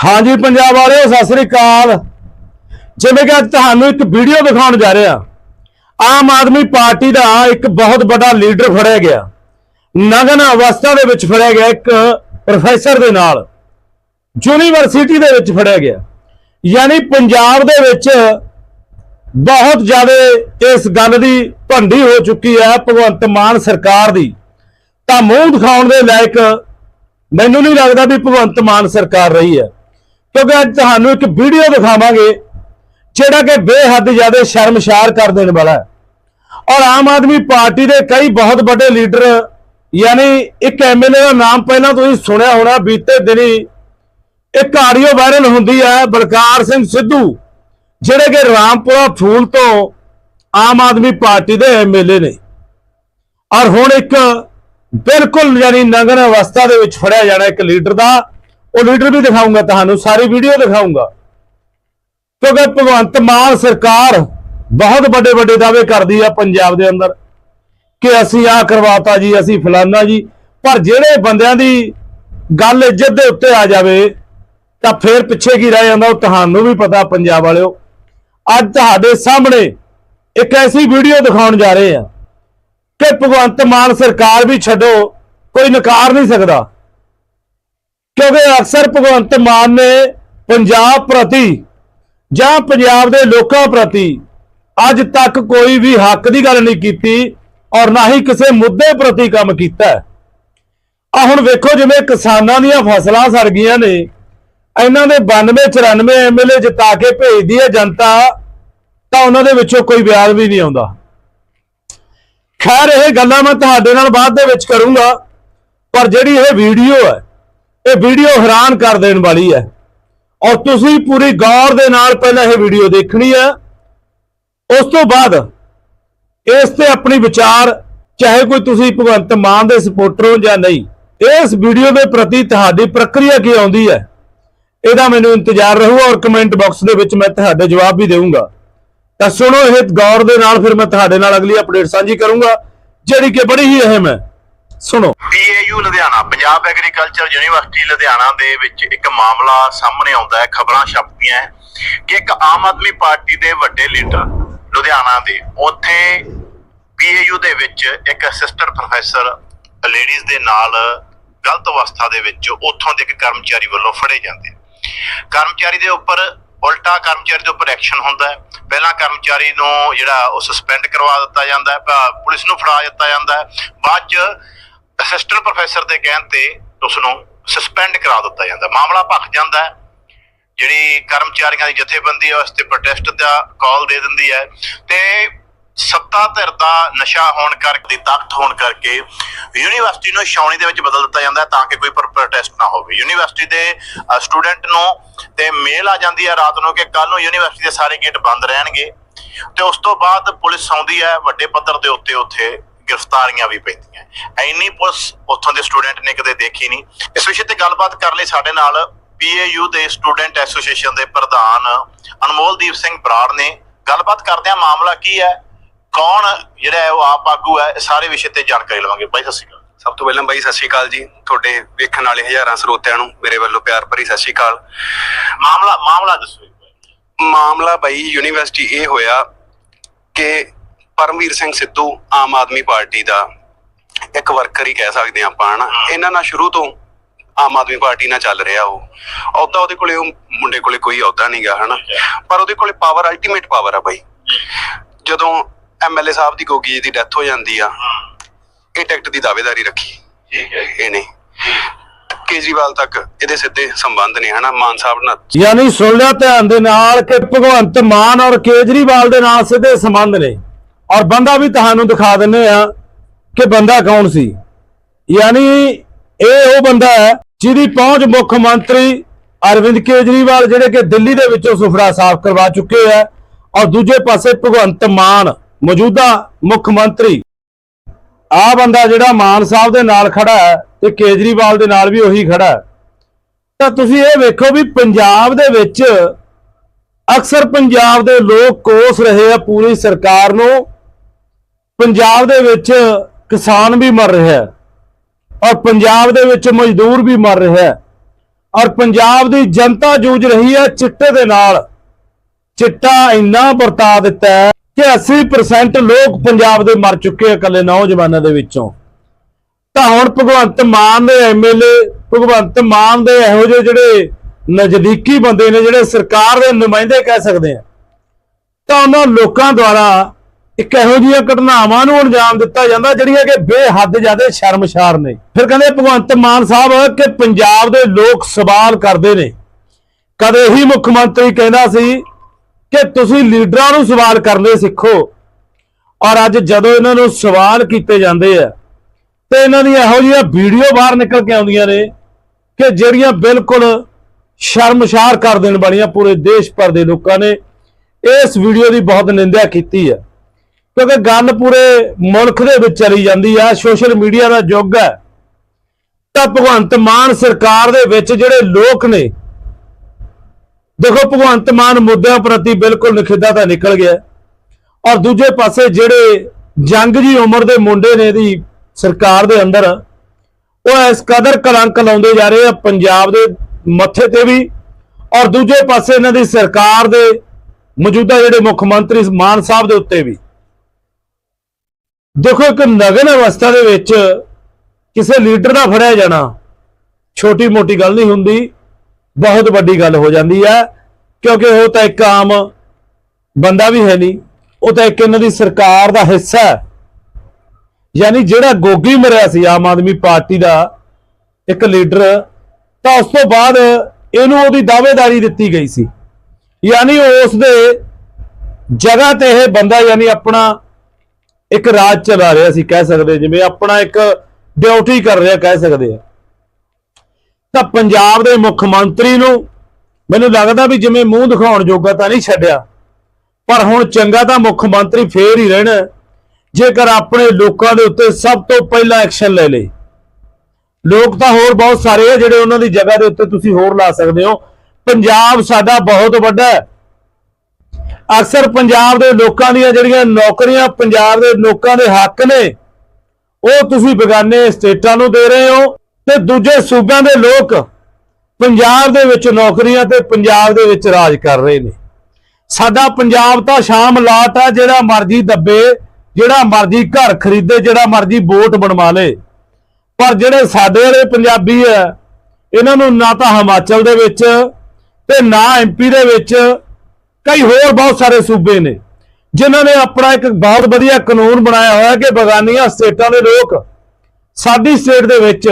ਹਾਂਜੀ ਪੰਜਾਬ ਵਾਲਿਓ, ਸਤਿ ਸ੍ਰੀ ਅਕਾਲ। ਜਿਵੇਂ ਕਿ ਅੱਜ ਤੁਹਾਨੂੰ ਇੱਕ ਵੀਡੀਓ ਦਿਖਾਉਣ ਜਾ ਰਿਹਾ ਆਮ ਆਦਮੀ ਪਾਰਟੀ ਦਾ ਇੱਕ ਬਹੁਤ ਵੱਡਾ ਲੀਡਰ ਫੜਿਆ ਗਿਆ। ਨਗਨ ਅਵਸਥਾ ਦੇ ਵਿੱਚ ਫੜਿਆ ਗਿਆ ਇੱਕ ਪ੍ਰੋਫੈਸਰ ਦੇ ਨਾਲ। ਯੂਨੀਵਰਸਿਟੀ ਦੇ ਵਿੱਚ ਫੜਿਆ ਗਿਆ। ਯਾਨੀ ਪੰਜਾਬ ਦੇ ਵਿੱਚ ਬਹੁਤ ਜ਼ਿਆਦਾ ਇਸ ਗੱਲ ਦੀ ਭੰਡੀ ਹੋ ਚੁੱਕੀ ਹੈ, ਭਗਵੰਤ ਮਾਨ ਸਰਕਾਰ ਦੀ। ਤਾਂ ਮੂੰਹ ਦਿਖਾਉਣ ਦੇ ਲਾਇਕ ਮੈਨੂੰ ਨਹੀਂ ਲੱਗਦਾ ਵੀ ਭਗਵੰਤ ਮਾਨ ਸਰਕਾਰ ਰਹੀ ਹੈ। ਕਿਉਂਕਿ ਅੱਜ ਤੁਹਾਨੂੰ ਇੱਕ ਵੀਡੀਓ ਦਿਖਾਵਾਂਗੇ ਜਿਹੜਾ ਕਿ ਬੇਹੱਦ ਜ਼ਿਆਦਾ ਸ਼ਰਮਸ਼ਾਰ ਕਰ ਦੇਣ ਵਾਲਾ ਹੈ। ਔਰ ਆਮ ਆਦਮੀ ਪਾਰਟੀ ਦੇ ਕਈ ਬਹੁਤ ਵੱਡੇ ਲੀਡਰ, ਯਾਨੀ ਇੱਕ ਐਮਐਲਏ ਦਾ ਨਾਮ ਪਹਿਲਾਂ ਤੁਸੀਂ ਸੁਣਿਆ ਹੋਣਾ, ਬੀਤੇ ਦਿਨੀ ਇੱਕ ਆਡੀਓ ਵਾਇਰਲ ਹੁੰਦੀ ਹੈ, ਬਲਕਾਰ ਸਿੰਘ ਸਿੱਧੂ, ਜਿਹੜੇ ਕਿ ਰਾਮਪੁਰਾ ਫੂਲ ਤੋਂ ਆਮ ਆਦਮੀ ਪਾਰਟੀ ਦੇ ਐਮਐਲਏ ਨੇ। ਔਰ ਹੁਣ ਇੱਕ ਬਿਲਕੁਲ ਯਾਨੀ ਨਗਨ ਅਵਸਥਾ ਦੇ ਵਿੱਚ ਫੜਿਆ ਜਾਣਾ ਇੱਕ ਲੀਡਰ ਦਾ। ਉਹ ਲੀਡਰ ਵੀ ਦਿਖਾਊਂਗਾ ਤੁਹਾਨੂੰ, ਸਾਰੀ ਵੀਡੀਓ ਦਿਖਾਊਂਗਾ। ਕਿਉਂਕਿ ਭਗਵੰਤ ਮਾਨ ਸਰਕਾਰ ਬਹੁਤ ਵੱਡੇ ਵੱਡੇ ਦਾਅਵੇ ਕਰਦੀ ਆ ਪੰਜਾਬ ਦੇ ਅੰਦਰ ਕਿ ਅਸੀਂ ਆਹ ਕਰਵਾਤਾ ਜੀ, ਅਸੀਂ ਫਲਾਨਾ ਜੀ, ਪਰ ਜਿਹੜੇ ਬੰਦਿਆਂ ਦੀ ਗੱਲ ਇੱਜ਼ਤ ਦੇ ਉੱਤੇ ਆ ਜਾਵੇ, ਤਾਂ ਫੇਰ ਪਿੱਛੇ ਕੀ ਰਹਿ ਜਾਂਦਾ, ਉਹ ਤੁਹਾਨੂੰ ਵੀ ਪਤਾ ਪੰਜਾਬ ਵਾਲਿਓ। ਅੱਜ ਤੁਹਾਡੇ ਸਾਹਮਣੇ ਇੱਕ ਐਸੀ ਵੀਡੀਓ ਦਿਖਾਉਣ ਜਾ ਰਹੇ ਆ ਕਿ ਭਗਵੰਤ ਮਾਨ ਸਰਕਾਰ ਵੀ ਛੱਡੋ, ਕੋਈ ਨਕਾਰ ਨਹੀਂ ਸਕਦਾ। ਕਿਉਂਕਿ ਅਕਸਰ ਭਗਵੰਤ ਮਾਨ ਨੇ ਪੰਜਾਬ ਪ੍ਰਤੀ ਜਾਂ ਪੰਜਾਬ ਦੇ ਲੋਕਾਂ ਪ੍ਰਤੀ ਅੱਜ ਤੱਕ ਕੋਈ ਵੀ ਹੱਕ ਦੀ ਗੱਲ ਨਹੀਂ ਕੀਤੀ ਔਰ ਨਾ ਹੀ ਕਿਸੇ ਮੁੱਦੇ ਪ੍ਰਤੀ ਕੰਮ ਕੀਤਾ। ਆ ਹੁਣ ਵੇਖੋ ਜਿਵੇਂ ਕਿਸਾਨਾਂ ਦੀਆਂ ਫਸਲਾਂ ਸੜ ਗਈਆਂ ਨੇ। ਇਹਨਾਂ ਦੇ 92 94 ਐਮਐਲਏ ਜਿਤਾ ਕੇ ਭੇਜਦੀ ਹੈ ਜਨਤਾ, ਤਾਂ ਉਹਨਾਂ ਦੇ ਵਿੱਚੋਂ ਕੋਈ ਵਿਆਜ ਵੀ ਨਹੀਂ ਆਉਂਦਾ। ਖੈਰ, ਇਹ ਗੱਲਾਂ ਮੈਂ ਤੁਹਾਡੇ ਨਾਲ ਬਾਅਦ ਦੇ ਵਿੱਚ ਕਰੂੰਗਾ, ਪਰ ਜਿਹੜੀ ਇਹ ਵੀਡੀਓ ਹੈ ਇਹ ਵੀਡੀਓ ਹੈਰਾਨ ਕਰ ਦੇਣ ਵਾਲੀ ਹੈ। ਔਰ ਤੁਸੀਂ ਪੂਰੀ ਗੌਰ ਦੇ ਨਾਲ ਪਹਿਲਾਂ ਇਹ ਵੀਡੀਓ ਦੇਖਣੀ ਹੈ। ਉਸ ਤੋਂ ਬਾਅਦ ਇਸ ਤੇ ਆਪਣੀ ਵਿਚਾਰ, ਚਾਹੇ ਕੋਈ ਤੁਸੀਂ ਭਗਵੰਤ ਮਾਨ ਦੇ ਸਪੋਰਟਰ ਹੋ ਜਾਂ ਨਹੀਂ, ਇਸ ਵੀਡੀਓ ਦੇ ਪ੍ਰਤੀ ਤੁਹਾਡੀ ਪ੍ਰਕਿਰਿਆ ਕੀ ਆਉਂਦੀ ਹੈ? ਇਹਦਾ ਮੈਨੂੰ ਇੰਤਜ਼ਾਰ ਰਹੂਗਾ ਔਰ ਕਮੈਂਟ ਬਾਕਸ ਦੇ ਵਿੱਚ ਮੈਂ ਤੁਹਾਡੇ ਜਵਾਬ ਵੀ ਦੇਵਾਂਗਾ ਤਾਂ ਸੁਣੋ ਇਹ ਗੌਰ ਦੇ ਨਾਲ ਫਿਰ ਮੈਂ ਤੁਹਾਡੇ ਨਾਲ ਅਗਲੀ ਅਪਡੇਟ ਸਾਂਝੀ ਕਰੂੰਗਾ, ਜਿਹੜੀ ਕਿ ਬੜੀ ਹੀ ਅਹਿਮ ਹੈ। ਸੁਣੋ। PAU Ludhiana, Punjab agriculture university Ludhiana ਦੇ ਵਿੱਚ ਇੱਕ ਮਾਮਲਾ ਸਾਹਮਣੇ ਆਉਂਦਾ ਹੈ, ਖਬਰਾਂ ਛਪਦੀਆਂ ਕਿ ਇੱਕ ਆਮ ਆਦਮੀ ਪਾਰਟੀ ਦੇ ਵੱਡੇ ਲੀਡਰ ਲੁਧਿਆਣਾ ਦੇ, ਉੱਥੇ ਪੀਏਯੂ ਦੇ ਵਿੱਚ ਇੱਕ ਅਸਿਸਟੈਂਟ ਪ੍ਰੋਫੈਸਰ ਲੇਡੀਜ਼ ਦੇ ਨਾਲ ਗਲਤ ਅਵਸਥਾ ਦੇ ਵਿੱਚ ਉੱਥੋਂ ਦੇ ਇੱਕ ਕਰਮਚਾਰੀ ਵੱਲੋਂ ਫੜੇ ਜਾਂਦੇ ਕਰਮਚਾਰੀ ਦੇ ਉੱਪਰ ਉਲਟਾ ਕਰਮਚਾਰੀ ਦੇ ਉੱਪਰ ਐਕਸ਼ਨ ਹੁੰਦਾ ਹੈ। ਪਹਿਲਾਂ ਕਰਮਚਾਰੀ ਨੂੰ ਜਿਹੜਾ ਉਹ ਸਸਪੈਂਡ ਕਰਵਾ ਦਿੱਤਾ ਜਾਂਦਾ ਹੈ ਪੁਲਿਸ ਨੂੰ ਫੜਾ ਦਿੱਤਾ ਜਾਂਦਾ ਹੈ। ਬਾਅਦ ਚ ਅਸਿਸਟੈਂਟ ਪ੍ਰੋਫੈਸਰ ਦੇ ਕਹਿਣ ਤੇ ਉਸ ਨੂੰ ਸਸਪੈਂਡ ਕਰਾ ਦਿੱਤਾ ਜਾਂਦਾ। ਮਾਮਲਾ ਭਖ ਜਾਂਦਾ ਜਿਹੜੀ ਕਰਮਚਾਰੀਆਂ ਦੀ ਜਥੇਬੰਦੀ ਹੈ, ਉਸ ਤੇ ਪ੍ਰੋਟੈਸਟ ਦਾ ਕਾਲ ਦੇ ਦਿੰਦੀ ਹੈ। ਤੇ ਸੱਤਾ ਧਿਰ ਦਾ ਨਸ਼ਾ ਹੋਣ ਕਰਕੇ ਤਾਕਤ ਹੋਣ ਕਰਕੇ ਯੂਨੀਵਰਸਿਟੀ ਨੂੰ ਛਾਉਣੀ ਦੇ ਵਿੱਚ ਬਦਲ ਦਿੱਤਾ ਜਾਂਦਾ ਤਾਂ ਕਿ ਕੋਈ ਪ੍ਰੋਟੈਸਟ ਨਾ ਹੋਵੇ। ਯੂਨੀਵਰਸਿਟੀ ਦੇ ਸਟੂਡੈਂਟ ਨੂੰ ਤੇ ਮੇਲ ਆ ਜਾਂਦੀ ਹੈ ਰਾਤ ਨੂੰ ਕਿ ਕੱਲ ਨੂੰ ਯੂਨੀਵਰਸਿਟੀ ਦੇ ਸਾਰੇ ਗੇਟ ਬੰਦ ਰਹਿਣਗੇ। ਤੇ ਉਸ ਤੋਂ ਬਾਅਦ ਪੁਲਿਸ ਆਉਂਦੀ ਹੈ ਵੱਡੇ ਪੱਧਰ ਦੇ ਉੱਤੇ ਉੱਥੇ। ਗ੍ਰਿਫਤਾਰੀਆਂ ਵੀ ਪੈਂਦੀਆਂ। ਐਨੀ ਪੁਲਿਸ ਉੱਥੋਂ ਦੇ ਸਟੂਡੈਂਟ ਨੇ ਕਦੇ ਦੇਖੀ ਨਹੀਂ। ਇਸ ਵਿਸ਼ੇ ਤੇ ਗੱਲਬਾਤ ਕਰਨ ਲਈ ਸਾਡੇ ਨਾਲ ਪੀਏਯੂ ਦੇ ਸਟੂਡੈਂਟ ਐਸੋਸੀਏਸ਼ਨ ਦੇ ਪ੍ਰਧਾਨ ਅਨਮੋਲਦੀਪ ਸਿੰਘ ਬਰਾੜ ਨੇ। ਗੱਲਬਾਤ ਕਰਦੇ ਆ ਮਾਮਲਾ ਕੀ ਹੈ? ਕੌਣ ਜਿਹੜਾ ਹੈ ਉਹ ਆਪ ਆਗੂ ਹੈ? ਇਹ ਸਾਰੇ ਵਿਸ਼ੇ ਤੇ ਜਾਣਕਾਰੀ ਲਵਾਂਗੇ। ਬਾਈ ਸਤਿ ਸ਼੍ਰੀ ਅਕਾਲ। ਸਭ ਤੋਂ ਪਹਿਲਾਂ ਬਾਈ ਸਤਿ ਸ਼੍ਰੀ ਅਕਾਲ ਜੀ। ਤੁਹਾਡੇ ਵੇਖਣ ਵਾਲੇ ਹਜ਼ਾਰਾਂ ਸਰੋਤਿਆਂ ਨੂੰ ਮੇਰੇ ਵੱਲੋਂ ਪਿਆਰ ਭਰੀ ਸਤਿ ਸ਼੍ਰੀ ਅਕਾਲ। ਮਾਮਲਾ ਮਾਮਲਾ ਦੱਸੋ। ਮਾਮਲਾ ਬਾਈ ਯੂਨੀਵਰਸਿਟੀ ਇਹ ਹੋਇਆ ਕਿ ਪਰਮਵੀਰ ਸਿੰਘ ਸਿੱਧੂ ਆਮ ਆਦਮੀ ਪਾਰਟੀ ਦਾ ਇੱਕ ਵਰਕਰ ਹੀ ਕਹਿ ਸਕਦੇ ਆਪਾਂ ਹਨਾ? ਇਹਨਾਂ ਨਾਲ ਸ਼ੁਰੂ ਤੋਂ ਆਮ ਆਦਮੀ ਪਾਰਟੀ ਨਾਲ ਚੱਲ ਰਿਹਾ ਉਹ। ਅਹੁਦਾ ਉਹਦੇ ਕੋਲੇ ਉਹ ਮੁੰਡੇ ਕੋਲੇ ਕੋਈ ਅਹੁਦਾ ਨਹੀਂਗਾ ਹਨਾ? ਪਰ ਉਹਦੇ ਕੋਲੇ ਪਾਵਰ ਅਲਟੀਮੇਟ ਪਾਵਰ ਆ ਬਾਈ। ਜਦੋਂ ਐਮਐਲਏ ਸਾਹਿਬ ਦੀ ਗੋਗੀ ਜੀ ਦੀ ਡੈਥ ਹੋ ਜਾਂਦੀ ਆ ਇਹ ਟਿਕਟ ਦੀ ਦਾਅਵੇਦਾਰੀ ਰੱਖੀ। ਠੀਕ ਹੈ ਇਹਨੇ। ਕੇਜਰੀਵਾਲ ਤੱਕ ਇਹਦੇ ਸਿੱਧੇ ਸੰਬੰਧ ਨੇ ਹਨਾ? ਮਾਨ ਸਾਹਿਬ ਨਾਲ ਯਾਨੀ ਸੁਣ ਲਿਆ ਧਿਆਨ ਦੇ ਨਾਲ ਕਿ ਭਗਵੰਤ ਮਾਨ ਔਰ ਕੇਜਰੀਵਾਲ ਦੇ ਨਾਲ ਸਿੱਧੇ ਸੰਬੰਧ ਨੇ। ਔਰ ਬੰਦਾ ਵੀ ਤੁਹਾਨੂੰ ਦਿਖਾ ਦਿੰਨੇ ਆ ਕਿ ਬੰਦਾ ਕੌਣ ਸੀ। ਯਾਨੀ ਇਹ ਉਹ ਬੰਦਾ ਹੈ ਜਿਹਦੀ ਪਹੁੰਚ ਮੁੱਖ ਮੰਤਰੀ ਅਰਵਿੰਦ ਕੇਜਰੀਵਾਲ, ਜਿਹੜੇ ਕਿ ਦਿੱਲੀ ਦੇ ਵਿੱਚੋਂ ਸੁਫਰਾ ਸਾਫ਼ ਕਰਵਾ ਚੁੱਕੇ ਆ, ਔਰ ਦੂਜੇ ਪਾਸੇ ਭਗਵੰਤ ਮਾਨ, ਮੌਜੂਦਾ ਮੁੱਖ ਮੰਤਰੀ। ਆ ਬੰਦਾ ਜਿਹੜਾ ਮਾਨ ਸਾਹਿਬ ਦੇ ਨਾਲ ਖੜਾ ਹੈ ਤੇ ਕੇਜਰੀਵਾਲ ਦੇ ਨਾਲ ਵੀ ਉਹੀ ਖੜਾ ਹੈ। ਤਾਂ ਤੁਸੀਂ ਇਹ ਵੇਖੋ ਵੀ ਪੰਜਾਬ ਦੇ ਵਿੱਚ ਅਕਸਰ ਪੰਜਾਬ ਦੇ ਲੋਕ ਕੋਸ ਰਹੇ ਆ ਪੂਰੀ ਸਰਕਾਰ ਨੂੰ। ਪੰਜਾਬ ਦੇ ਵਿੱਚ ਕਿਸਾਨ ਵੀ ਮਰ ਰਿਹਾ ਹੈ ਔਰ ਪੰਜਾਬ ਦੇ ਵਿੱਚ ਮਜ਼ਦੂਰ ਵੀ ਮਰ ਰਿਹਾ ਹੈ। ਔਰ ਪੰਜਾਬ ਦੀ ਜਨਤਾ ਜੂਝ ਰਹੀ ਹੈ ਚਿੱਟੇ ਦੇ ਨਾਲ। ਚਿੱਟਾ ਇੰਨਾ ਵਰਤਾ ਦਿੱਤਾ ਹੈ ਕਿ 80% ਲੋਕ ਪੰਜਾਬ ਦੇ ਮਰ ਚੁੱਕੇ ਆ ਇਕੱਲੇ ਨੌਜਵਾਨਾਂ ਦੇ ਵਿੱਚੋਂ। ਤਾਂ ਹੁਣ ਭਗਵੰਤ ਮਾਨ ਦੇ ਐਮਐਲਏ ਭਗਵੰਤ ਮਾਨ ਦੇ ਇਹੋ ਜਿਹੇ ਜਿਹੜੇ ਨਜ਼ਦੀਕੀ ਬੰਦੇ ਨੇ, ਜਿਹੜੇ ਸਰਕਾਰ ਦੇ ਨੁਮਾਇੰਦੇ ਕਹਿ ਸਕਦੇ ਆ, ਤਾਂ ਉਹਨਾਂ ਲੋਕਾਂ ਦੁਆਰਾ ਇੱਕ ਇਹੋ ਜਿਹੀਆਂ ਘਟਨਾਵਾਂ ਨੂੰ ਅੰਜਾਮ ਦਿੱਤਾ ਜਾਂਦਾ ਜਿਹੜੀਆਂ ਕਿ ਬੇਹੱਦ ਜ਼ਿਆਦਾ ਸ਼ਰਮਸ਼ਾਰ ਨੇ। ਫਿਰ ਕਹਿੰਦੇ ਭਗਵੰਤ ਮਾਨ ਸਾਹਿਬ ਕਿ ਪੰਜਾਬ ਦੇ ਲੋਕ ਸਵਾਲ ਕਰਦੇ ਨੇ। ਕਦੇ ਹੀ ਮੁੱਖ ਮੰਤਰੀ ਕਹਿੰਦਾ ਸੀ ਕਿ ਤੁਸੀਂ ਲੀਡਰਾਂ ਨੂੰ ਸਵਾਲ ਕਰਨੇ ਸਿੱਖੋ ਔਰ ਅੱਜ ਜਦੋਂ ਇਹਨਾਂ ਨੂੰ ਸਵਾਲ ਕੀਤੇ ਜਾਂਦੇ ਆ, ਤੇ ਇਹਨਾਂ ਦੀਆਂ ਇਹੋ ਜਿਹੀਆਂ ਵੀਡੀਓ ਬਾਹਰ ਨਿਕਲ ਕੇ ਆਉਂਦੀਆਂ ਨੇ ਕਿ ਜਿਹੜੀਆਂ ਬਿਲਕੁਲ ਸ਼ਰਮਸ਼ਾਰ ਕਰ ਦੇਣ ਵਾਲੀਆਂ ਪੂਰੇ ਦੇਸ਼ ਭਰ ਦੇ ਲੋਕਾਂ ਨੇ, ਇਸ ਵੀਡੀਓ ਦੀ ਬਹੁਤ ਨਿੰਦਿਆ ਕੀਤੀ ਹੈ ਕਿਉਂਕਿ ਗੱਲ ਪੂਰੇ ਮੁਲਕ ਦੇ ਵਿੱਚ ਚਲੀ ਜਾਂਦੀ ਆ, ਸੋਸ਼ਲ ਮੀਡੀਆ ਦਾ ਯੁੱਗ ਹੈ। ਤਾਂ ਭਗਵੰਤ ਮਾਨ ਸਰਕਾਰ ਦੇ ਵਿੱਚ ਜਿਹੜੇ ਲੋਕ ਨੇ, ਦੇਖੋ ਭਗਵੰਤ ਮਾਨ ਮੁੱਦਿਆਂ ਪ੍ਰਤੀ ਬਿਲਕੁਲ ਨਿਖਿੱਧਾ ਤਾਂ ਨਿਕਲ ਗਿਆ। ਔਰ ਦੂਜੇ ਪਾਸੇ ਜਿਹੜੇ ਜੰਗ ਜੀ ਉਮਰ ਦੇ ਮੁੰਡੇ ਨੇ ਦੀ ਸਰਕਾਰ ਦੇ ਅੰਦਰ, ਉਹ ਇਸ ਕਦਰ ਕਲੰਕ ਲਾਉਂਦੇ ਜਾ ਰਹੇ ਆ ਪੰਜਾਬ ਦੇ ਮੱਥੇ ਤੇ ਵੀ। ਔਰ ਦੂਜੇ ਪਾਸੇ ਇਹਨਾਂ ਦੀ ਸਰਕਾਰ ਦੇ ਮੌਜੂਦਾ ਜਿਹੜੇ ਮੁੱਖ ਮੰਤਰੀ ਮਾਨ ਸਾਹਿਬ ਦੇ ਉੱਤੇ ਵੀ। ਦੇਖੋ ਇੱਕ ਨਗਨ ਅਵਸਥਾ ਦੇ ਵਿੱਚ ਕਿਸੇ ਲੀਡਰ ਦਾ ਫੜਿਆ ਜਾਣਾ ਛੋਟੀ ਮੋਟੀ ਗੱਲ ਨਹੀਂ ਹੁੰਦੀ, ਬਹੁਤ ਵੱਡੀ ਗੱਲ ਹੋ ਜਾਂਦੀ ਹੈ, ਕਿਉਂਕਿ ਉਹ ਤਾਂ ਇੱਕ ਆਮ ਬੰਦਾ ਵੀ ਹੈ ਨਹੀਂ, ਉਹ ਤਾਂ ਇੱਕ ਇਹਨਾਂ ਦੀ ਸਰਕਾਰ ਦਾ ਹਿੱਸਾ ਹੈ। ਯਾਨੀ ਜਿਹੜਾ ਗੋਗੀ ਮਰਿਆ ਸੀ, ਆਮ ਆਦਮੀ ਪਾਰਟੀ ਦਾ ਇੱਕ ਲੀਡਰ, ਤਾਂ ਉਸ ਤੋਂ ਬਾਅਦ ਇਹਨੂੰ ਉਹਦੀ ਦਾਅਵੇਦਾਰੀ ਦਿੱਤੀ ਗਈ ਸੀ। ਯਾਨੀ ਉਸ ਦੇ ਜਗ੍ਹਾ ਤੇ ਇਹ ਬੰਦਾ, ਯਾਨੀ ਆਪਣਾ ਇੱਕ ਰਾਜ ਚਲਾ ਰਿਹਾ ਸੀ ਕਹਿ ਸਕਦੇ ਜਿਵੇਂ ਆਪਣਾ ਇੱਕ ਡਿਊਟੀ ਕਰ ਰਿਹਾ ਕਹਿ ਸਕਦੇ ਆ ਤਾਂ ਪੰਜਾਬ ਦੇ ਮੁੱਖ ਮੰਤਰੀ ਨੂੰ ਮੈਨੂੰ ਲੱਗਦਾ ਵੀ ਜਿਵੇਂ ਮੂੰਹ ਦਿਖਾਉਣ ਜੋਗਾ ਤਾਂ ਨਹੀਂ ਛੱਡਿਆ, ਪਰ ਹੁਣ ਚੰਗਾ ਤਾਂ ਮੁੱਖ ਮੰਤਰੀ ਫੇਰ ਹੀ ਰਹਿਣਾ ਜੇਕਰ ਆਪਣੇ ਲੋਕਾਂ ਦੇ ਉੱਤੇ ਸਭ ਤੋਂ ਪਹਿਲਾਂ ਐਕਸ਼ਨ ਲੈ ਲੇ। ਲੋਕ ਤਾਂ ਹੋਰ ਬਹੁਤ ਸਾਰੇ ਆ ਜਿਹੜੇ ਉਹਨਾਂ ਦੀ ਜਗ੍ਹਾ ਦੇ ਉੱਤੇ ਤੁਸੀਂ ਹੋਰ ਲਾ ਸਕਦੇ ਹੋ। ਪੰਜਾਬ ਸਾਡਾ ਬਹੁਤ ਵੱਡਾ ਹੈ। ਅਕਸਰ ਪੰਜਾਬ ਦੇ ਲੋਕਾਂ ਦੀਆਂ ਜਿਹੜੀਆਂ ਨੌਕਰੀਆਂ ਪੰਜਾਬ ਦੇ ਲੋਕਾਂ ਦੇ ਹੱਕ ਨੇ, ਉਹ ਤੁਸੀਂ ਬੇਗਾਨੇ ਸਟੇਟਾਂ ਨੂੰ ਦੇ ਰਹੇ ਹੋ ਤੇ ਦੂਜੇ ਸੂਬਿਆਂ ਦੇ ਲੋਕ ਪੰਜਾਬ ਦੇ ਵਿੱਚ ਨੌਕਰੀਆਂ ਤੇ ਪੰਜਾਬ ਦੇ ਵਿੱਚ ਰਾਜ ਕਰ ਰਹੇ ਨੇ। ਸਾਡਾ ਪੰਜਾਬ ਤਾਂ ਸ਼ਾਮ ਲਾਟ ਆ, ਜਿਹੜਾ ਮਰਜ਼ੀ ਦੱਬੇ, ਜਿਹੜਾ ਮਰਜ਼ੀ ਘਰ ਖਰੀਦੇ, ਜਿਹੜਾ ਮਰਜ਼ੀ ਵੋਟ ਬਣਵਾ ਲੇ। ਪਰ ਜਿਹੜੇ ਸਾਡੇ ਵਾਲੇ ਪੰਜਾਬੀ ਆ, ਇਹਨਾਂ ਨੂੰ ਨਾ ਤਾਂ ਹਿਮਾਚਲ ਦੇ ਵਿੱਚ ਤੇ ਨਾ ਐਮਪੀ ਦੇ ਵਿੱਚ ਕਈ ਹੋਰ ਬਹੁਤ ਸਾਰੇ ਸੂਬੇ ਨੇ, ਜਿਨ੍ਹਾਂ ਨੇ ਆਪਣਾ ਇੱਕ ਬਹੁਤ ਵਧੀਆ ਕਾਨੂੰਨ ਬਣਾਇਆ ਹੋਇਆ ਕਿ ਬਗਾਨੀਆਂ ਸਟੇਟਾਂ ਦੇ ਲੋਕ ਸਾਡੀ ਸਟੇਟ ਦੇ ਵਿੱਚ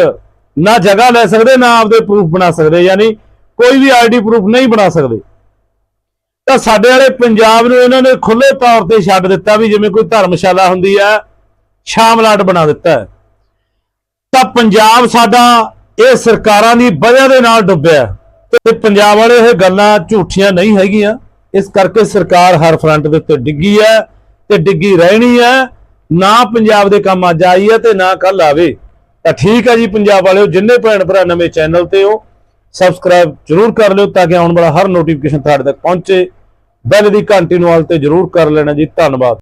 ਨਾ ਜਗ੍ਹਾ ਲੈ ਸਕਦੇ, ਨਾ ਆਪਦੇ ਪ੍ਰੂਫ ਬਣਾ ਸਕਦੇ, ਯਾਨੀ ਕੋਈ ਵੀ ਆਈਡੀ ਪ੍ਰੂਫ ਨਹੀਂ ਬਣਾ ਸਕਦੇ। ਤਾਂ ਸਾਡੇ ਵਾਲੇ ਪੰਜਾਬ ਨੂੰ ਇਹਨਾਂ ਨੇ ਖੁੱਲੇ ਤੌਰ ਤੇ ਛੱਡ ਦਿੱਤਾ ਵੀ ਜਿਵੇਂ ਕੋਈ ਧਰਮਸ਼ਾਲਾ ਹੁੰਦੀ ਹੈ ਸ਼ਾਮਲਾਟ ਬਣਾ ਦਿੱਤਾ ਤਾਂ ਪੰਜਾਬ ਸਾਡਾ ਇਹ ਸਰਕਾਰਾਂ ਦੀ ਵਜ੍ਹਾ ਦੇ ਨਾਲ ਡੁੱਬਿਆ ਤੇ ਪੰਜਾਬ ਵਾਲੇ ਇਹ ਗੱਲਾਂ ਝੂਠੀਆਂ ਨਹੀਂ ਹੈਗੀਆਂ। ਇਸ ਕਰਕੇ ਸਰਕਾਰ ਹਰ ਫਰੰਟ ਦੇ ਉੱਤੇ ਡਿੱਗੀ ਹੈ ਤੇ ਡਿੱਗੀ ਰਹਿਣੀ ਹੈ। ਨਾ ਪੰਜਾਬ ਦੇ ਕੰਮ ਅੱਜ ਆਈ ਹੈ ਤੇ ਨਾ ਕੱਲ ਆਵੇ। ਤਾਂ ਠੀਕ ਹੈ ਜੀ ਪੰਜਾਬ ਵਾਲਿਓ, ਜਿੰਨੇ ਭੈਣ ਭਰਾ ਨਵੇਂ ਚੈਨਲ ਤੇ ਹੋ, ਸਬਸਕ੍ਰਾਈਬ ਜਰੂਰ ਕਰ ਲਿਓ ਤਾਂ ਕਿ ਆਉਣ ਵਾਲਾ ਹਰ ਨੋਟੀਫਿਕੇਸ਼ਨ ਤੁਹਾਡੇ ਤੱਕ ਪਹੁੰਚੇ। ਬੈਲ ਦੀ ਘੰਟੀ ਨੂੰ ਹਾਲ ਤੇ ਜਰੂਰ ਕਰ ਲੈਣਾ ਜੀ। ਧੰਨਵਾਦ।